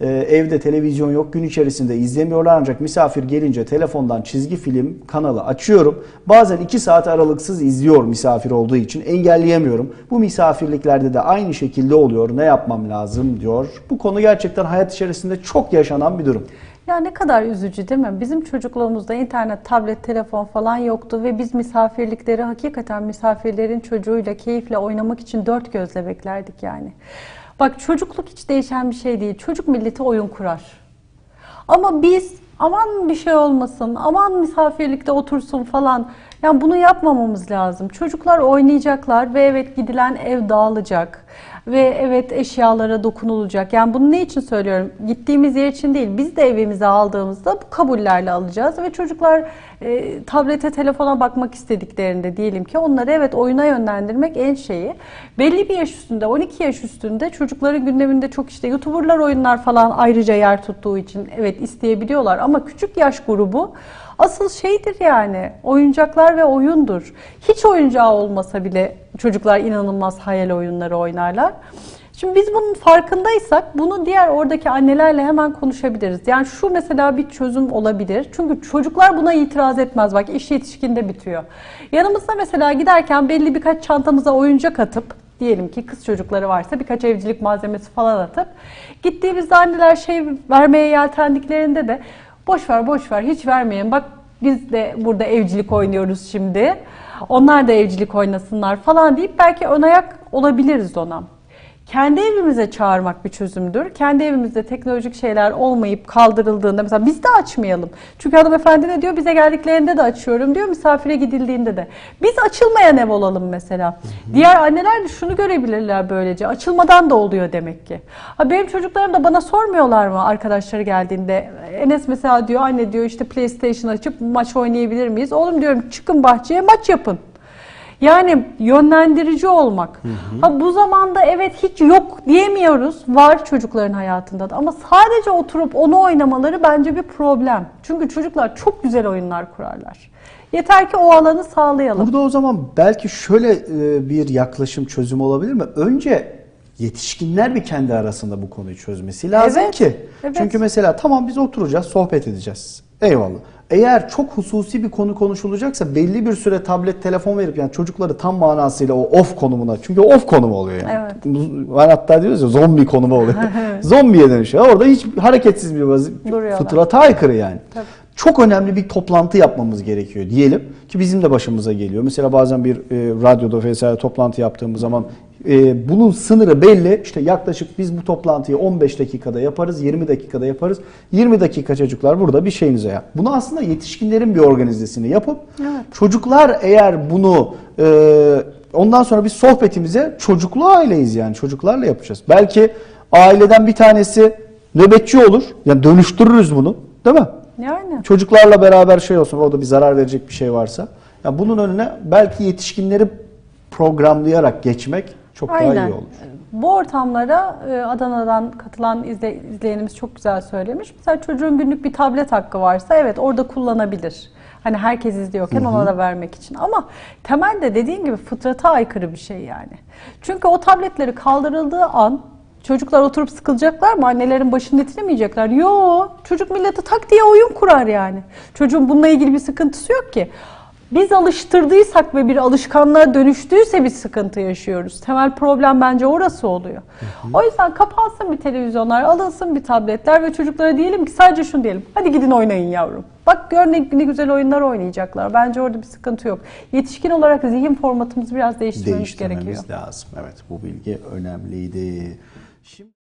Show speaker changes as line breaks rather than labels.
Ee, evde televizyon yok gün içerisinde izlemiyorlar ancak misafir gelince telefondan çizgi film kanalı açıyorum. Bazen 2 saat aralıksız izliyor misafir olduğu için engelleyemiyorum. Bu misafirliklerde de aynı şekilde oluyor ne yapmam lazım diyor. Bu konu gerçekten hayat içerisinde çok yaşanan bir durum.
Ya ne kadar üzücü değil mi? Bizim çocukluğumuzda internet, tablet, telefon falan yoktu ve biz misafirlikleri hakikaten misafirlerin çocuğuyla keyifle oynamak için dört gözle beklerdik yani. Bak çocukluk hiç değişen bir şey değil. Çocuk milleti oyun kurar. Ama biz aman bir şey olmasın, aman misafirlikte otursun falan. Yani bunu yapmamamız lazım. Çocuklar oynayacaklar ve evet gidilen ev dağılacak. Ve evet eşyalara dokunulacak. Yani bunu ne için söylüyorum? Gittiğimiz yer için değil. Biz de evimize aldığımızda bu kabullerle alacağız. Ve çocuklar e, tablete, telefona bakmak istediklerinde diyelim ki onları evet oyuna yönlendirmek en şeyi. Belli bir yaş üstünde, 12 yaş üstünde çocukların gündeminde çok işte YouTuber'lar oyunlar falan ayrıca yer tuttuğu için evet isteyebiliyorlar. Ama küçük yaş grubu asıl şeydir yani oyuncaklar ve oyundur. Hiç oyuncağı olmasa bile çocuklar inanılmaz hayal oyunları oynarlar. Şimdi biz bunun farkındaysak bunu diğer oradaki annelerle hemen konuşabiliriz. Yani şu mesela bir çözüm olabilir. Çünkü çocuklar buna itiraz etmez. Bak iş yetişkinde bitiyor. Yanımızda mesela giderken belli birkaç çantamıza oyuncak atıp diyelim ki kız çocukları varsa birkaç evcilik malzemesi falan atıp gittiğimizde anneler şey vermeye yeltendiklerinde de boş ver boş ver hiç vermeyin. Bak biz de burada evcilik oynuyoruz şimdi. Onlar da evcilik oynasınlar falan deyip belki ön ayak olabiliriz ona. Kendi evimize çağırmak bir çözümdür. Kendi evimizde teknolojik şeyler olmayıp kaldırıldığında mesela biz de açmayalım. Çünkü hanımefendi ne diyor? Bize geldiklerinde de açıyorum diyor. Misafire gidildiğinde de. Biz açılmayan ev olalım mesela. Diğer anneler de şunu görebilirler böylece. Açılmadan da oluyor demek ki. Ha benim çocuklarım da bana sormuyorlar mı arkadaşları geldiğinde? Enes mesela diyor anne diyor işte PlayStation açıp maç oynayabilir miyiz? Oğlum diyorum çıkın bahçeye maç yapın. Yani yönlendirici olmak. Ha, bu zamanda evet hiç yok diyemiyoruz. Var çocukların hayatında da. Ama sadece oturup onu oynamaları bence bir problem. Çünkü çocuklar çok güzel oyunlar kurarlar. Yeter ki o alanı sağlayalım.
Burada o zaman belki şöyle e, bir yaklaşım çözüm olabilir mi? Önce yetişkinler bir kendi arasında bu konuyu çözmesi lazım
Evet,
ki.
evet.
Çünkü mesela tamam biz oturacağız, sohbet edeceğiz. Eyvallah. Eğer çok hususi bir konu konuşulacaksa belli bir süre tablet, telefon verip yani çocukları tam manasıyla o off konumuna. Çünkü off konumu oluyor yani.
Evet.
Ben hatta diyoruz ya zombi konumu oluyor. Zombiye dönüşüyor. Orada hiç hareketsiz bir vazi-
Duruyorlar.
fıtrata aykırı yani.
Tabii.
Çok önemli bir toplantı yapmamız gerekiyor diyelim ki bizim de başımıza geliyor. Mesela bazen bir e, radyoda vesaire toplantı yaptığımız zaman e, bunun sınırı belli. İşte yaklaşık biz bu toplantıyı 15 dakikada yaparız, 20 dakikada yaparız. 20 dakika çocuklar burada bir şeyinize yap. Bunu aslında yetişkinlerin bir organizesini yapıp çocuklar eğer bunu e, ondan sonra biz sohbetimize çocuklu aileyiz yani çocuklarla yapacağız. Belki aileden bir tanesi nöbetçi olur. Yani dönüştürürüz bunu. Değil mi?
Yani.
Çocuklarla beraber şey olsun, orada bir zarar verecek bir şey varsa. Ya bunun önüne belki yetişkinleri programlayarak geçmek çok daha
Aynen.
iyi olur.
Bu ortamlara e, Adana'dan katılan izle, izleyenimiz çok güzel söylemiş. Mesela çocuğun günlük bir tablet hakkı varsa evet orada kullanabilir. Hani herkes izliyorken ona da vermek için. Ama temelde dediğin gibi fıtrata aykırı bir şey yani. Çünkü o tabletleri kaldırıldığı an çocuklar oturup sıkılacaklar mı? Annelerin başını itinemeyecekler. Yo, çocuk milleti tak diye oyun kurar yani. Çocuğun bununla ilgili bir sıkıntısı yok ki. Biz alıştırdıysak ve bir alışkanlığa dönüştüyse bir sıkıntı yaşıyoruz. Temel problem bence orası oluyor. O yüzden kapansın bir televizyonlar, alınsın bir tabletler ve çocuklara diyelim ki sadece şunu diyelim. Hadi gidin oynayın yavrum. Bak gör ne, ne güzel oyunlar oynayacaklar. Bence orada bir sıkıntı yok. Yetişkin olarak zihin formatımızı biraz değiştirmemiz gerekiyor.
Değiştirmemiz lazım. Evet bu bilgi önemliydi. Şimdi